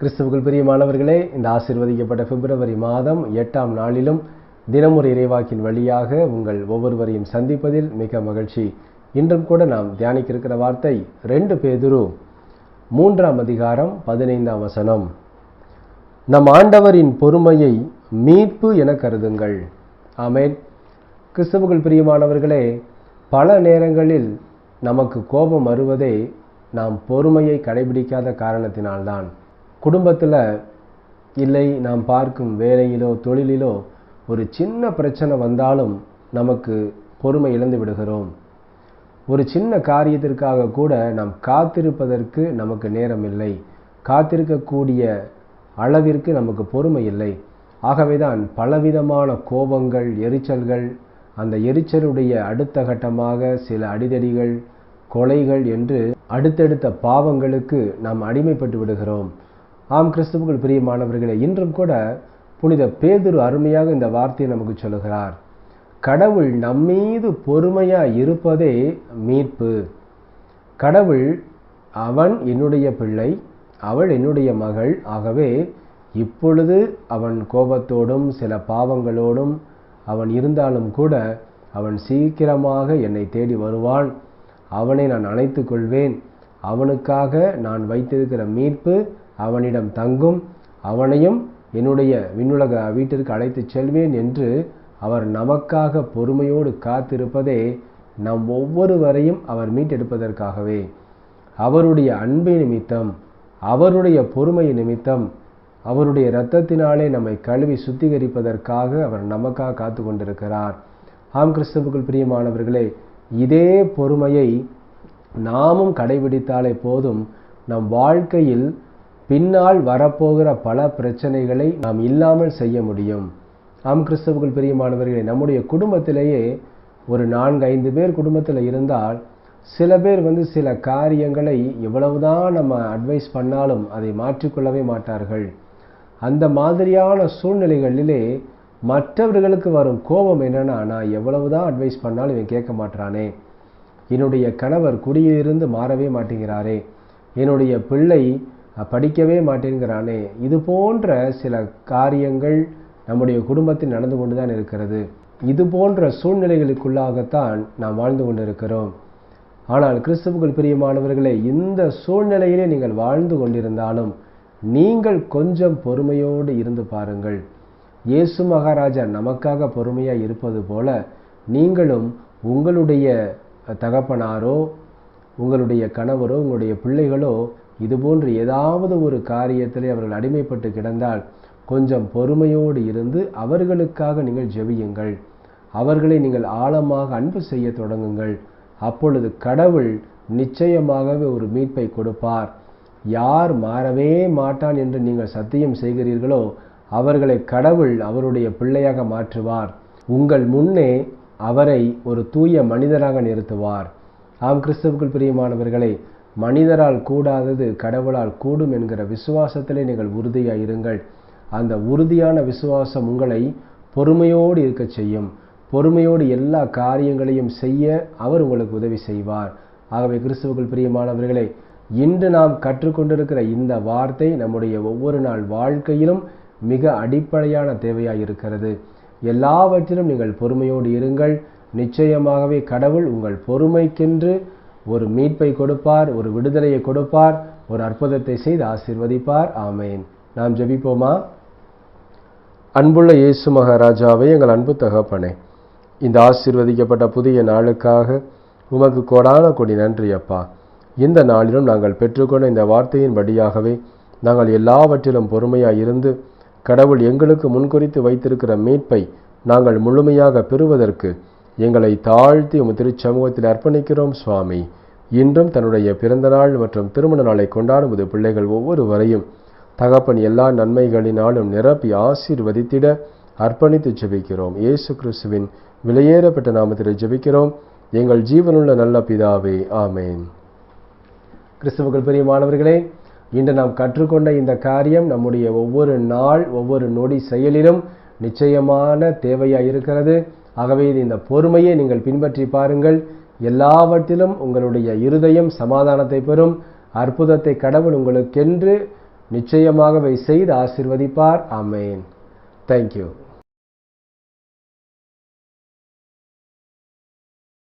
கிறிஸ்துவுக்குள் பிரியமானவர்களே இந்த ஆசிர்வதிக்கப்பட்ட பிப்ரவரி மாதம் எட்டாம் நாளிலும் தினமுறை இறைவாக்கின் வழியாக உங்கள் ஒவ்வொருவரையும் சந்திப்பதில் மிக மகிழ்ச்சி. இன்றும் கூட நாம் தியானிக்க இருக்கிற வார்த்தை ரெண்டு பேதுரு மூன்றாம் அதிகாரம் பதினைந்தாம் வசனம். நம் ஆண்டவரின் பொறுமையை மீட்பு என கருதுங்கள். ஆமேன். கிறிஸ்தவுக்குள் பிரியமானவர்களே பல நேரங்களில் நமக்கு கோபம் வருவதே நாம் பொறுமையை கடைபிடிக்காத காரணத்தினால்தான். குடும்பத்தில் இல்லை நாம் பார்க்கும் வேலையிலோ தொழிலிலோ ஒரு சின்ன பிரச்சனை வந்தாலும் நமக்கு பொறுமை இழந்து விடுகிறோம். ஒரு சின்ன காரியத்திற்காக கூட நாம் காத்திருப்பதற்கு நமக்கு நேரம் இல்லை. காத்திருக்கக்கூடிய அளவிற்கு நமக்கு பொறுமை இல்லை. ஆகவேதான் பலவிதமான கோபங்கள் எரிச்சல்கள் அந்த எரிச்சலுடைய அடுத்த கட்டமாக சில அடிதடிகள் கொலைகள் என்று அடுத்தடுத்த பாவங்களுக்கு நாம் அடிமைப்பட்டு விடுகிறோம். ஆம் கிறிஸ்துவுக்குள் பிரியமானவர்களே இன்றும் கூட புனித பேதுரு அருமையாக இந்த வார்த்தையை நமக்கு சொல்லுகிறார். கடவுள் நம்மீது பொறுமையாக இருப்பதே மீட்பு. கடவுள் அவன் என்னுடைய பிள்ளை அவள் என்னுடைய மகள். ஆகவே இப்பொழுது அவன் கோபத்தோடும் சில பாவங்களோடும் அவன் இருந்தாலும் கூட அவன் சீக்கிரமாக என்னை தேடி வருவான். அவனை நான் அழைத்து கொள்வேன். அவனுக்காக நான் வைத்திருக்கிற மீட்பு அவனிடம் தங்கும் அவனையும் என்னுடைய விண்ணுலக வீட்டிற்கு அழைத்துச் செல்வேன் என்று அவர் நமக்காக பொறுமையோடு காத்திருப்பதே நம் ஒவ்வொருவரையும் அவர் மீட்டெடுப்பதற்காகவே. அவருடைய அன்பை நிமித்தம் அவருடைய பொறுமை நிமித்தம் அவருடைய இரத்தத்தினாலே நம்மை கழுவி சுத்திகரிப்பதற்காக அவர் நமக்காக காத்து கொண்டிருக்கிறார். ஆம் கிறிஸ்துவுக்குள் பிரியமானவர்களே இதே பொறுமையை நாமும் கடைபிடித்தாலே போதும் நம் வாழ்க்கையில் பின்னால் வரப்போகிற பல பிரச்சனைகளை நாம் இல்லாமல் செய்ய முடியும். ஆம் கிறிஸ்தவுக்குள் பிரியமானவர்களே நம்முடைய குடும்பத்திலேயே ஒரு நான்கு ஐந்து பேர் குடும்பத்தில் இருந்தால் சில பேர் வந்து சில காரியங்களை எவ்வளவுதான் நம்ம அட்வைஸ் பண்ணாலும் அதை மாற்றிக்கொள்ளவே மாட்டார்கள். அந்த மாதிரியான சூழ்நிலைகளிலே மற்றவர்களுக்கு வரும் கோபம் என்னென்னா நான் எவ்வளவுதான் அட்வைஸ் பண்ணாலும் இவன் கேட்க மாட்டானே என்னுடைய கணவர் குடியிலிருந்து மாறவே மாட்டேங்கிறாரே. என்னுடைய பிள்ளை படிக்கவே மாட்டேங்கிறானே இது போன்ற சில காரியங்கள் நம்முடைய குடும்பத்தில் நடந்து கொண்டு தான் இருக்கிறது. இது போன்ற சூழ்நிலைகளுக்குள்ளாகத்தான் நாம் வாழ்ந்து கொண்டிருக்கிறோம். ஆனால் கிறிஸ்துவுக்குள் பிரியமானவர்களே இந்த சூழ்நிலையிலே நீங்கள் வாழ்ந்து கொண்டிருந்தாலும் நீங்கள் கொஞ்சம் பொறுமையோடு இருந்து பாருங்கள். இயேசு மகாராஜா நமக்காக பொறுமையாக இருப்பது போல நீங்களும் உங்களுடைய தகப்பனாரோ உங்களுடைய கணவரோ உங்களுடைய பிள்ளைகளோ இதுபோன்று ஏதாவது ஒரு காரியத்திலே அவர்கள் அடிமைப்பட்டு கிடந்தால் கொஞ்சம் பொறுமையோடு இருந்து அவர்களுக்காக நீங்கள் ஜெபியுங்கள். அவர்களை நீங்கள் ஆழமாக அன்பு செய்ய தொடங்குங்கள். அப்பொழுது கடவுள் நிச்சயமாகவே ஒரு மீட்பை கொடுப்பார். யார் மாறவே மாட்டான் என்று நீங்கள் சத்தியம் செய்கிறீர்களோ அவர்களை கடவுள் அவருடைய பிள்ளையாக மாற்றுவார். உங்கள் முன்னே அவரை ஒரு தூய மனிதராக நிறுத்துவார். ஆம் கிறிஸ்தவுக்குள் பிரியமானவர்களே மனிதரால் கூடாதது கடவுளால் கூடும் என்கிற விசுவாசத்திலே நீங்கள் உறுதியாக இருங்கள் அந்த உறுதியான விசுவாசம் உங்களை பொறுமையோடு இருக்க செய்யும். பொறுமையோடு எல்லா காரியங்களையும் செய்ய அவர் உங்களுக்கு உதவி செய்வார். ஆகவே கிறிஸ்துவுக்குள் பிரியமானவர்களே இன்று நாம் கற்றுக்கொண்டிருக்கிற இந்த வார்த்தை நம்முடைய ஒவ்வொரு நாள் வாழ்க்கையிலும் மிக அடிப்படையான தேவையாக இருக்கிறது எல்லாவற்றிலும் நீங்கள் பொறுமையோடு இருங்கள். நிச்சயமாகவே கடவுள் உங்கள் பொறுமைக்கென்று ஒரு மீட்பை கொடுப்பார் ஒரு விடுதலையை கொடுப்பார் ஒரு அற்புதத்தை செய்து ஆசிர்வதிப்பார். ஆமேன். நாம் ஜெபிப்போமா? அன்புள்ள இயேசு மகாராஜாவை எங்கள் அன்பு தகப்பனே இந்த ஆசிர்வதிக்கப்பட்ட புதிய நாளுக்காக உமக்கு கொடான கொடி நன்றி அப்பா. இந்த நாளிலும் நாங்கள் பெற்றுக்கொண்ட இந்த வார்த்தையின் படியாகவே நாங்கள் எல்லாவற்றிலும் பொறுமையாக இருந்து கடவுள் எங்களுக்கு முன்குறித்து வைத்திருக்கிற மீட்பை நாங்கள் முழுமையாக பெறுவதற்கு எங்களை தாழ்த்தி உம் திருச்சமூகத்தில் அர்ப்பணிக்கிறோம் சுவாமி. இன்றும் தன்னுடைய பிறந்த நாள் மற்றும் திருமண நாளை கொண்டாடும் இது பிள்ளைகள் ஒவ்வொருவரையும் தகப்பன் எல்லா நன்மைகளினாலும் நிரப்பி ஆசீர்வதித்திட அர்ப்பணித்து ஜெபிக்கிறோம். இயேசு கிறிஸ்துவின் விலையேறப்பட்ட நாமத்தில் ஜெபிக்கிறோம். எங்கள் ஜீவனுள்ள நல்ல பிதாவே ஆமேன். கிறிஸ்துவுக்குள் பிரியமானவர்களே இன்று நாம் கற்றுக்கொண்ட இந்த காரியம் நம்முடைய ஒவ்வொரு நாள் ஒவ்வொரு நொடி செயலிலும் நிச்சயமான தேவையாக இருக்கிறது. ஆகவே இந்த பொறுமையை நீங்கள் பின்பற்றி பாருங்கள். எல்லாவற்றிலும் உங்களுடைய இருதயம் சமாதானத்தை பெறும். அற்புதத்தை கடவுள் உங்களுக்கென்று நிச்சயமாகவே செய்து ஆசிர்வதிப்பார். அமேன் தேங்க்யூ